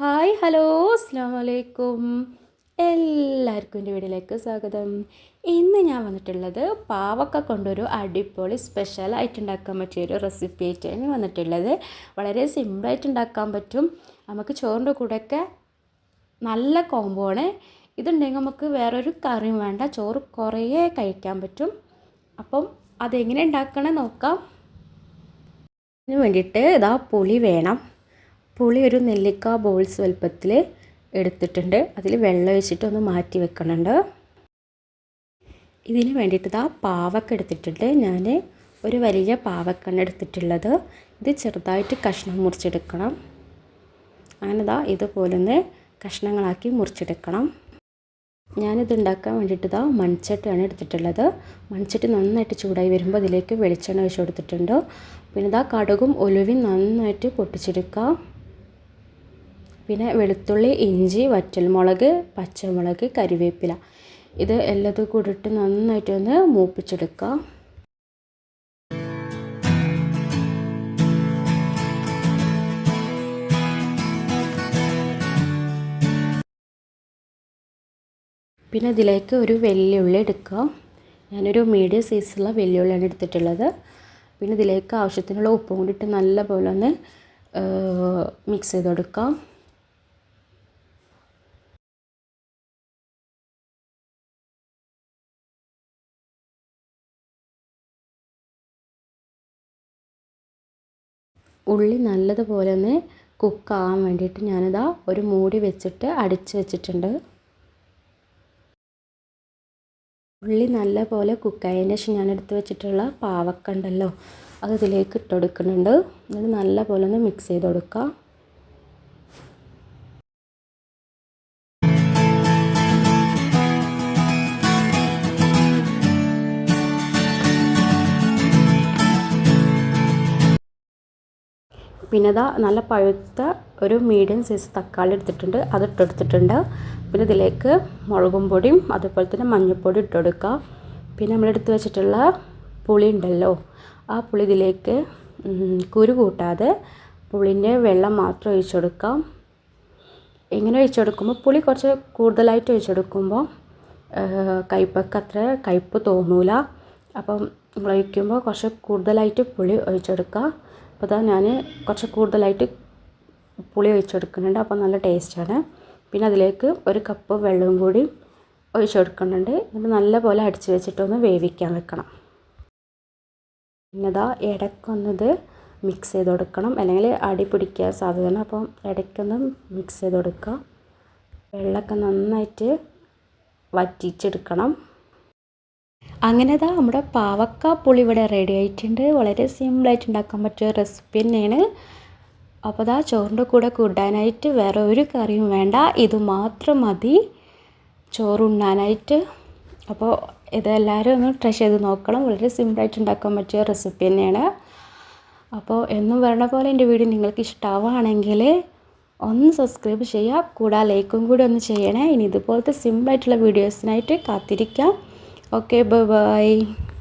Hi hello അസ്സാം വലൈക്കും എല്ലാവർക്കും എന്റെ വീട്ടിലേക്ക് സ്വാഗതം. ഇന്ന് ഞാൻ വന്നിട്ടുള്ളത് പാവക്ക കൊണ്ടൊരു അടിപൊളി സ്പെഷ്യലായിട്ട് ഉണ്ടാക്കാൻ പറ്റിയൊരു റെസിപ്പി ആയിട്ടാണ് വന്നിട്ടുള്ളത്. വളരെ സിമ്പിളായിട്ട് ഉണ്ടാക്കാൻ പറ്റും. നമുക്ക് ചോറിന്റെ കൂടെയൊക്കെ നല്ല കോംബോ ആണ്. ഇതുണ്ടെങ്കിൽ നമുക്ക് വേറൊരു കറിയും വേണ്ട. ചോറ് കുറേ കഴിക്കാൻ പറ്റും. അപ്പം അതെങ്ങനെ ഉണ്ടാക്കണേ നോക്കാം. അതിന് വേണ്ടിയിട്ട് ഇതാ പുളി വേണം. പുളി ഒരു നെല്ലിക്ക ബോൾസ് വലുപ്പത്തിൽ എടുത്തിട്ടുണ്ട്. അതിൽ വെള്ളം ഒഴിച്ചിട്ട് ഒന്ന് മാറ്റി വെക്കണുണ്ട്. ഇതിന് വേണ്ടിയിട്ട് ഇതാ പാവക്ക എടുത്തിട്ടുണ്ട്. ഞാൻ ഒരു വലിയ പാവക്കാണ് എടുത്തിട്ടുള്ളത്. ഇത് ചെറുതായിട്ട് കഷ്ണം മുറിച്ചെടുക്കണം. അങ്ങനെ ഇതാ ഇതുപോലെ ഒന്ന് കഷ്ണങ്ങളാക്കി മുറിച്ചെടുക്കണം. ഞാനിത് ഉണ്ടാക്കാൻ വേണ്ടിയിട്ട് ഇതാ മൺചട്ടിയാണ് എടുത്തിട്ടുള്ളത്. മൺചട്ടി നന്നായിട്ട് ചൂടായി വരുമ്പോൾ അതിലേക്ക് വെളിച്ചെണ്ണ ഒഴിച്ച് കൊടുത്തിട്ടുണ്ട്. പിന്നെ ഇതാ കടുകും ഒലുവിൻ നന്നായിട്ട് പൊട്ടിച്ചെടുക്കുക പിന്നെ വെളുത്തുള്ളി ഇഞ്ചി വറ്റൽമുളക് പച്ചമുളക് കരിവേപ്പില ഇത് എല്ലാതും കൂടിയിട്ട് നന്നായിട്ടൊന്ന് മൂപ്പിച്ചെടുക്കുക പിന്നെ ഇതിലേക്ക് ഒരു വെല്ലുള്ളി എടുക്കുക ഞാനൊരു മീഡിയം സൈസുള്ള വെല്ലുള്ളിയാണ് എടുത്തിട്ടുള്ളത്. പിന്നെ ഇതിലേക്ക് ആവശ്യത്തിനുള്ള ഉപ്പും കൂടി ഇട്ട് നല്ല പോലെ ഒന്ന് മിക്സ് ചെയ്ത് കൊടുക്കാം. ഉള്ളി നല്ലതുപോലെ ഒന്ന് കുക്കാവാൻ വേണ്ടിയിട്ട് ഞാനിതാ ഒരു മൂടി വെച്ചിട്ട് അടിച്ച് വെച്ചിട്ടുണ്ട്. ഉള്ളി നല്ലപോലെ കുക്കായതിന് ശേഷം ഞാൻ എടുത്ത് വെച്ചിട്ടുള്ള പാവക്ക ഉണ്ടല്ലോ അത് ഇതിലേക്ക് ഇട്ട് കൊടുക്കുന്നുണ്ട്. എന്നിട്ട് നല്ലപോലെ ഒന്ന് മിക്സ് ചെയ്ത് കൊടുക്കുക പിന്നെ ഇതാ നല്ല പഴുത്ത ഒരു മീഡിയം സൈസ് തക്കാളി എടുത്തിട്ടുണ്ട്. അത് ഇട്ടെടുത്തിട്ടുണ്ട്. പിന്നെ ഇതിലേക്ക് മുളകും പൊടിയും അതുപോലെ തന്നെ മഞ്ഞൾപ്പൊടി ഇട്ടെടുക്കുക പിന്നെ നമ്മളെടുത്ത് വെച്ചിട്ടുള്ള പുളി ഉണ്ടല്ലോ ആ പുളി ഇതിലേക്ക് കുരു കൂട്ടാതെ പുളിന്റെ വെള്ളം മാത്രം ഒഴിച്ചെടുക്കാം. ഇങ്ങനെ ഒഴിച്ചെടുക്കുമ്പോൾ പുളി കുറച്ച് കൂടുതലായിട്ട് ഒഴിച്ചെടുക്കുമ്പോൾ കയ്പ്പൊക്കെ അത്ര കയ്പ്പ് തോന്നൂല. അപ്പം നമ്മൾ ഒഴിക്കുമ്പോൾ കുറച്ച് കൂടുതലായിട്ട് പുളി ഒഴിച്ചെടുക്കുക അപ്പോൾ ഇതാ ഞാൻ കുറച്ച് കൂടുതലായിട്ട് പുളി ഒഴിച്ചെടുക്കുന്നുണ്ട്. അപ്പോൾ നല്ല ടേസ്റ്റാണ്. പിന്നെ അതിലേക്ക് ഒരു കപ്പ് വെള്ളവും കൂടി ഒഴിച്ചു കൊടുക്കുന്നുണ്ട് എന്നിട്ട് നല്ലപോലെ അടിച്ച് വെച്ചിട്ടൊന്ന് വേവിക്കാൻ വെക്കണം. പിന്നെതാ ഇടയ്ക്കൊന്നത് മിക്സ് ചെയ്ത് കൊടുക്കണം. അല്ലെങ്കിൽ അടി പിടിക്കാൻ സാധ്യതയാണ്. അപ്പം ഇടയ്ക്കൊന്ന് മിക്സ് ചെയ്ത് കൊടുക്കുക. വെള്ളമൊക്കെ നന്നായിട്ട് വറ്റിച്ചെടുക്കണം. അങ്ങനെ ഇതാ നമ്മുടെ പാവക്ക പുളി ഇവിടെ റെഡി ആയിട്ടുണ്ട്. വളരെ സിമ്പിളായിട്ട് ഉണ്ടാക്കാൻ പറ്റിയ റെസിപ്പി തന്നെയാണ്. അപ്പോൾ അതാ ചോറിന്റെ കൂടെ കൂട്ടാനായിട്ട് വേറെ ഒരു കറിയും വേണ്ട. ഇത് മാത്രം മതി. ചോറുണ്ണാനായിട്ട്. അപ്പോൾ ഇതെല്ലാവരും ഒന്ന് ട്രൈ ചെയ്ത് നോക്കണം. വളരെ സിമ്പിളായിട്ട് ഉണ്ടാക്കാൻ പറ്റിയ റെസിപ്പി തന്നെയാണ്. അപ്പോൾ എന്നും വരണ പോലെ എന്റെ വീഡിയോ നിങ്ങൾക്ക് ഇഷ്ടമാവുകയാണെങ്കിൽ ഒന്ന് സബ്സ്ക്രൈബ് ചെയ്യുക. കൂടാതെ ലൈക്കും കൂടി ഒന്ന് ചെയ്യണേ. ഇനി ഇതുപോലത്തെ സിമ്പിളായിട്ടുള്ള വീഡിയോസിനായിട്ട് കാത്തിരിക്കാം. Bye bye.